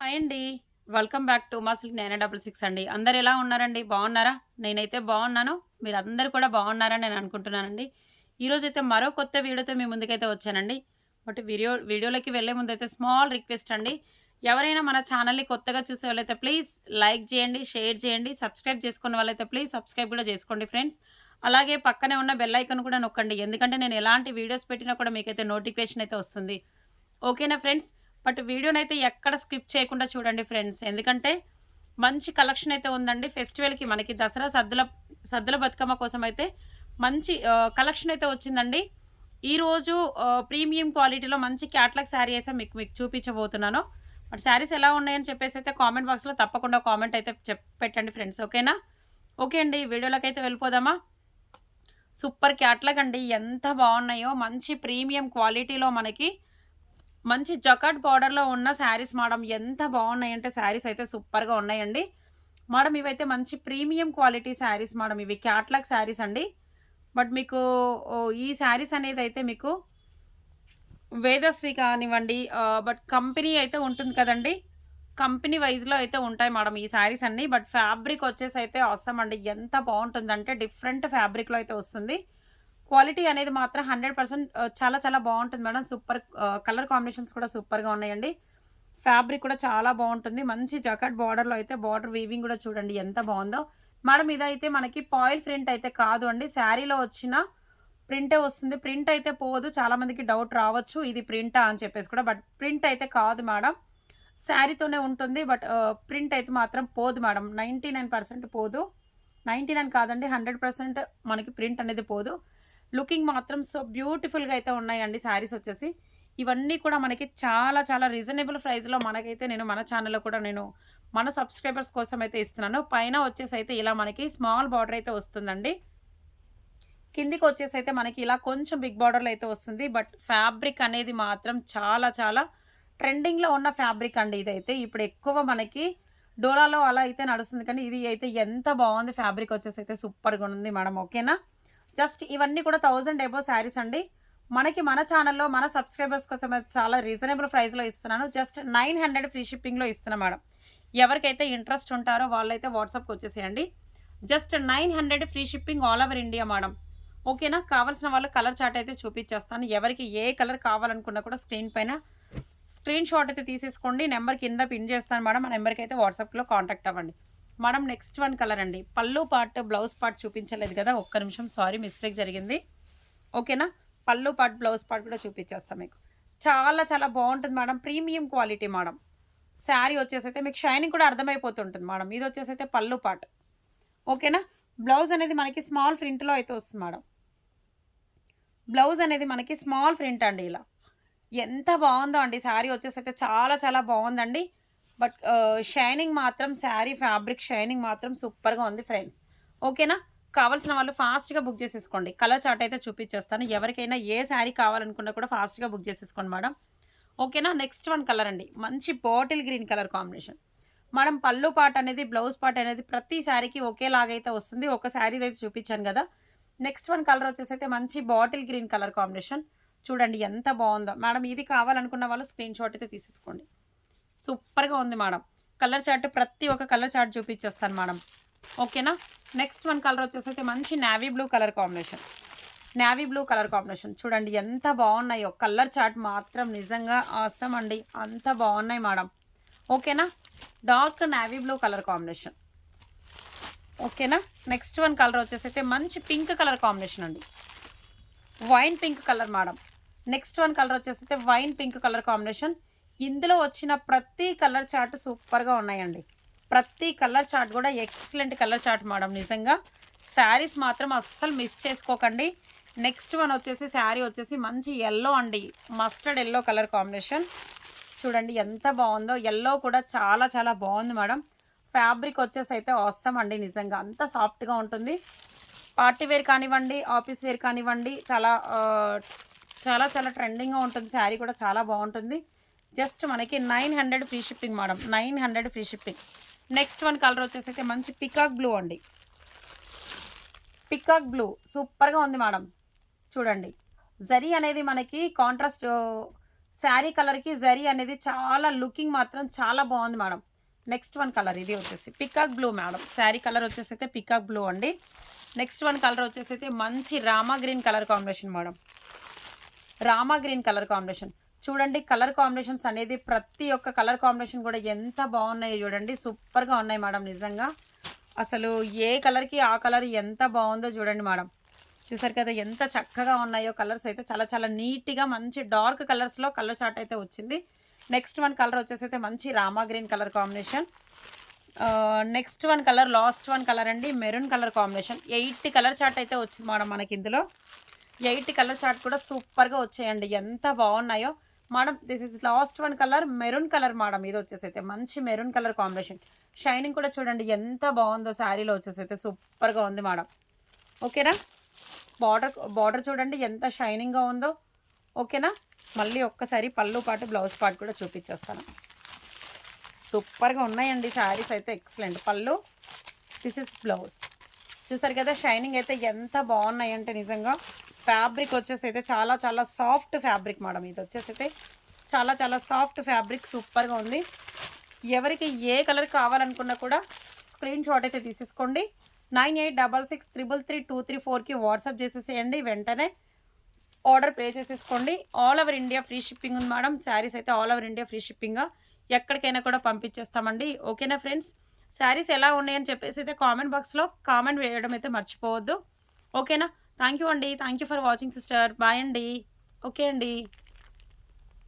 Hi అండి. Welcome back to మా silk nine double six అండి. అందరు ఎలా ఉన్నారండి? బాగున్నారా? నేనైతే బాగున్నాను. మీరు అందరు కూడా బాగున్నారని నేను అనుకుంటున్నానండి. ఈరోజు అయితే మరో కొత్త వీడియోతో మీ ముందుకైతే వచ్చానండి. బట్ వీడియో వీడియోలోకి వెళ్ళే ముందైతే స్మాల్ రిక్వెస్ట్ అండి. ఎవరైనా మన ఛానల్ని కొత్తగా చూసే వాళ్ళైతే ప్లీజ్ లైక్ చేయండి షేర్ చేయండి సబ్స్క్రైబ్ చేసుకున్న వాళ్ళైతే ప్లీజ్ సబ్స్క్రైబ్ కూడా చేసుకోండి ఫ్రెండ్స్ అలాగే పక్కనే ఉన్న బెల్ ఐకన్ కూడా నొక్కండి. ఎందుకంటే నేను ఎలాంటి వీడియోస్ పెట్టినా కూడా మీకైతే నోటిఫికేషన్ అయితే వస్తుంది. ఓకేనా ఫ్రెండ్స్ బట్ వీడియోని అయితే ఎక్కడ స్కిప్ చేయకుండా చూడండి ఫ్రెండ్స్. ఎందుకంటే మంచి కలెక్షన్ అయితే ఉందండి. ఫెస్టివల్కి మనకి దసరా సద్దుల సద్దుల బతుకమ్మ కోసం అయితే మంచి కలెక్షన్ అయితే వచ్చిందండి. ఈరోజు ప్రీమియం క్వాలిటీలో మంచి క్యాట్లాగ్ శారీ అయితే మీకు మీకు చూపించబోతున్నాను. బట్ శారీస్ ఎలా ఉన్నాయని చెప్పేసి అయితే కామెంట్ బాక్స్లో తప్పకుండా కామెంట్ అయితే చెప్ పెట్టండి ఫ్రెండ్స్. ఓకేనా? ఓకే అండి. వీడియోలోకి అయితే వెళ్ళిపోదామా? సూపర్ క్యాట్లాగ్ అండి. ఎంత బాగున్నాయో. మంచి ప్రీమియం క్వాలిటీలో మనకి మంచి జకాట్ బార్డర్లో ఉన్న శారీస్ మేడం ఎంత బాగున్నాయంటే శారీస్ అయితే సూపర్గా ఉన్నాయండి. మేడం ఇవైతే మంచి ప్రీమియం క్వాలిటీ శారీస్ మేడం ఇవి. క్యాట్లాగ్ శారీస్ అండి. బట్ మీకు ఈ శారీస్ అనేది అయితే మీకు వేదశ్రీ కానివ్వండి బట్ కంపెనీ అయితే ఉంటుంది కదండి. కంపెనీ వైజ్లో అయితే ఉంటాయి మేడం ఈ శారీస్ అన్ని. బట్ ఫ్యాబ్రిక్ వచ్చేసి అయితే అవసరం అండి. ఎంత బాగుంటుందంటే డిఫరెంట్ ఫ్యాబ్రిక్లో అయితే వస్తుంది. క్వాలిటీ అనేది మాత్రం హండ్రెడ్ పర్సెంట్ చాలా చాలా బాగుంటుంది మేడం. సూపర్ కలర్ కాంబినేషన్స్ కూడా సూపర్గా ఉన్నాయండి. ఫ్యాబ్రిక్ కూడా చాలా బాగుంటుంది. మంచి జకట్ బార్డర్లో అయితే బార్డర్ వీవింగ్ కూడా చూడండి ఎంత బాగుందో. మేడం ఇదైతే మనకి పాయిల్ ప్రింట్ అయితే కాదు అండి. శారీలో వచ్చిన ప్రింటే వస్తుంది. ప్రింట్ అయితే పోదు. చాలామందికి డౌట్ రావచ్చు ఇది ప్రింటా అని చెప్పేసి కూడా. బట్ ప్రింట్ అయితే కాదు మేడం. శారీతోనే ఉంటుంది బట్ ప్రింట్ అయితే మాత్రం పోదు మేడం. నైంటీ నైన్ పర్సెంట్ పోదు. నైంటీ నైన్ కాదండి హండ్రెడ్ పర్సెంట్ మనకి ప్రింట్ అనేది పోదు. లుకింగ్ మాత్రం సో బ్యూటిఫుల్గా అయితే ఉన్నాయండి శారీస్ వచ్చేసి. ఇవన్నీ కూడా మనకి చాలా చాలా రీజనబుల్ ప్రైస్లో మనకైతే నేను మన ఛానల్లో కూడా నేను మన సబ్స్క్రైబర్స్ కోసం అయితే ఇస్తున్నాను. పైన వచ్చేసి అయితే ఇలా మనకి స్మాల్ బార్డర్ అయితే వస్తుందండి. కిందికి వచ్చేసి అయితే మనకి ఇలా కొంచెం బిగ్ బార్డర్లో అయితే వస్తుంది. బట్ ఫ్యాబ్రిక్ అనేది మాత్రం చాలా చాలా ట్రెండింగ్లో ఉన్న ఫ్యాబ్రిక్ అండి ఇదైతే. ఇప్పుడు ఎక్కువ మనకి డోలాలో అలా అయితే నడుస్తుంది కానీ ఇది అయితే ఎంత బాగుంది ఫ్యాబ్రిక్ వచ్చేసి అయితే సూపర్గా ఉంది మేడం. ఓకేనా? జస్ట్ ఇవన్నీ కూడా థౌజండ్ ఎబో శారీస్ అండి. మనకి మన ఛానల్లో మన సబ్స్క్రైబర్స్ కోసం చాలా రీజనబుల్ ప్రైస్లో ఇస్తున్నాను. జస్ట్ నైన్ హండ్రెడ్ ఫ్రీ షిప్పింగ్లో ఇస్తున్నాను మేడం. ఎవరికైతే ఇంట్రెస్ట్ ఉంటారో వాళ్ళైతే వాట్సాప్కి వచ్చేసేయండి. Just nine hundred free shipping all over India madam. ఓకేనా? కావాల్సిన వాళ్ళు కలర్ చార్ట్ అయితే చూపించేస్తాను. ఎవరికి ఏ కలర్ కావాలనుకున్నా కూడా స్క్రీన్ పైన స్క్రీన్ షాట్ అయితే తీసేసుకోండి. నెంబర్ కింద పిన్ చేస్తాను మేడం. ఆ నెంబర్కి అయితే వాట్సాప్లో కాంటాక్ట్ అవ్వండి. మేడం నెక్స్ట్ వన్ కలర్ అండి. పళ్ళు పార్ట్ బ్లౌజ్ పార్ట్ చూపించలేదు కదా ఒక్క నిమిషం సారీ మిస్టేక్ జరిగింది. ఓకేనా పళ్ళు పార్ట్ బ్లౌజ్ పార్ట్ కూడా చూపించేస్తాం మీకు. చాలా చాలా బాగుంటుంది madam premium quality madam. Sari వచ్చేసి అయితే మీకు షైనింగ్ కూడా అర్థమైపోతుంటుంది మేడం. ఇది వచ్చేసి అయితే పళ్ళు పార్ట్ ఓకేనా బ్లౌజ్ అనేది మనకి స్మాల్ ప్రింట్లో అయితే వస్తుంది మేడం. బ్లౌజ్ అనేది మనకి స్మాల్ ప్రింట్ అండి ఇలా. ఎంత బాగుందో అండి శారీ వచ్చేసి అయితే చాలా చాలా బాగుందండి. బట్ షైనింగ్ మాత్రం శారీ ఫ్యాబ్రిక్ షైనింగ్ మాత్రం సూపర్గా ఉంది ఫ్రెండ్స్. ఓకేనా? కావాల్సిన వాళ్ళు ఫాస్ట్గా బుక్ చేసేసుకోండి. కలర్ చార్ట్ అయితే చూపించేస్తాను. ఎవరికైనా ఏ శారీ కావాలనుకున్నా కూడా ఫాస్ట్గా బుక్ చేసేసుకోండి మేడం. ఓకేనా? నెక్స్ట్ వన్ కలర్ అండి. మంచి bottle green colour combination. Madam pallu part అనేది బ్లౌజ్ పాట్ అనేది ప్రతి శారీకి ఒకేలాగైతే వస్తుంది. ఒక శారీ అయితే చూపించాను కదా. నెక్స్ట్ వన్ కలర్ వచ్చేసి అయితే మంచి బాటిల్ గ్రీన్ కలర్ కాంబినేషన్. చూడండి ఎంత బాగుందో. మేడం ఇది కావాలనుకున్న వాళ్ళు స్క్రీన్ షాట్ అయితే తీసేసుకోండి. సూపర్గా ఉంది మేడం. కలర్ చార్ట్ ప్రతి ఒక్క కలర్ చార్ట్ చూపించేస్తాను మేడం. ఓకేనా? నెక్స్ట్ వన్ కలర్ వచ్చేసి అయితే మంచి navy blue colour combination. Navy blue colour combination. చూడండి ఎంత బాగున్నాయో. కలర్ చార్ట్ మాత్రం నిజంగా అవసరం అండి. అంత బాగున్నాయి మేడం. ఓకేనా? Dark navy blue colour combination. ఓకేనా? నెక్స్ట్ వన్ కలర్ వచ్చేసి అయితే మంచి పింక్ కలర్ కాంబినేషన్ అండి. Wine pink colour madam. Next one colour వచ్చేసి అయితే వైన్ పింక్ కలర్ కాంబినేషన్. ఇందులో వచ్చిన ప్రతి కలర్ చార్ట్ సూపర్గా ఉన్నాయండి. ప్రతి కలర్ చార్ట్ కూడా ఎక్సలెంట్ కలర్ చార్ట్ మేడం నిజంగా. శారీస్ మాత్రం అస్సలు మిస్ చేసుకోకండి. నెక్స్ట్ వన్ వచ్చేసి శారీ వచ్చేసి మంచి ఎల్లో అండి. Mustard yellow colour combination. చూడండి ఎంత బాగుందో. ఎల్లో కూడా చాలా చాలా బాగుంది మేడం. ఫ్యాబ్రిక్ వచ్చేసి అయితే అవసరం అండి నిజంగా. అంత సాఫ్ట్గా ఉంటుంది. పార్టీ వేర్ కానివ్వండి ఆఫీస్ వేర్ కానివ్వండి చాలా చాలా చాలా ట్రెండింగ్గా ఉంటుంది. శారీ కూడా చాలా బాగుంటుంది. జస్ట్ మనకి nine hundred free shipping madam. Nine hundred free shipping. Next one colour వచ్చేసి అయితే మంచి పికాక్ బ్లూ అండి. Peacock blue. సూపర్గా ఉంది మేడం. చూడండి. జరీ అనేది మనకి కాంట్రాస్ట్ శారీ కలర్కి జరీ అనేది చాలా లుకింగ్ మాత్రం చాలా బాగుంది మేడం. నెక్స్ట్ వన్ కలర్ ఇది వచ్చేసి. Peacock blue madam. Sari colour వచ్చేసి అయితే పికాక్ బ్లూ అండి. నెక్స్ట్ వన్ కలర్ వచ్చేసి అయితే మంచి rama green colour combination madam. Rama green colour combination. చూడండి కలర్ కాంబినేషన్స్ అనేది ప్రతి ఒక్క కలర్ కాంబినేషన్ కూడా ఎంత బాగున్నాయో చూడండి. సూపర్గా ఉన్నాయి మేడం నిజంగా. అసలు ఏ కలర్కి ఆ కలర్ ఎంత బాగుందో చూడండి మేడం. చూసారు కదా ఎంత చక్కగా ఉన్నాయో కలర్స్ అయితే చాలా చాలా నీట్గా మంచి డార్క్ కలర్స్లో కలర్ చార్ట్ అయితే వచ్చింది. నెక్స్ట్ వన్ కలర్ వచ్చేసి అయితే మంచి rama green colour combination. Next one colour last one colour అండి maroon colour combination. Eight colour chart అయితే వచ్చింది మేడం మనకి ఇందులో. ఎయిట్ కలర్ చార్ట్ కూడా సూపర్గా వచ్చాయండి. ఎంత బాగున్నాయో. Madam this is last one colour maroon colour madam ఇది వచ్చేసి అయితే మంచి మెరూన్ కలర్ కాంబినేషన్ షైనింగ్ కూడా చూడండి ఎంత బాగుందో శారీలో వచ్చేసి అయితే సూపర్గా ఉంది మేడం ఓకేనా బార్డర్ బార్డర్ చూడండి ఎంత షైనింగ్గా ఉందో. ఓకేనా మళ్ళీ ఒక్కసారి పళ్ళు పాటు బ్లౌజ్ పాటు కూడా చూపించేస్తాను. సూపర్గా ఉన్నాయండి శారీస్ అయితే ఎక్సలెంట్ పళ్ళు దిస్ ఇస్ బ్లౌజ్ చూసారు కదా షైనింగ్ అయితే ఎంత బాగున్నాయంటే నిజంగా. ఫ్యాబ్రిక్ వచ్చేసి అయితే చాలా చాలా సాఫ్ట్ ఫ్యాబ్రిక్ మేడం ఇది వచ్చేసి అయితే చాలా చాలా సాఫ్ట్ ఫ్యాబ్రిక్ సూపర్గా ఉంది. ఎవరికి ఏ కలర్ కావాలనుకున్నా కూడా స్క్రీన్ షాట్ అయితే తీసేసుకోండి. Nine eight double six triple three two three ఫోర్కి వాట్సాప్ చేసేసేయండి. వెంటనే ఆర్డర్ పే చేసేసుకోండి. All over India free shipping ఉంది మేడం. శారీస్ అయితే all over India free shipping. ఎక్కడికైనా కూడా పంపించేస్తామండి. ఓకేనా ఫ్రెండ్స్? శారీస్ ఎలా ఉన్నాయని చెప్పేసి అయితే కామెంట్ బాక్స్లో కామెంట్ వేయడం అయితే మర్చిపోవద్దు. ఓకేనా? థ్యాంక్ యూ అండి. Thank you for watching sister. Bye అండి. ఓకే అండి.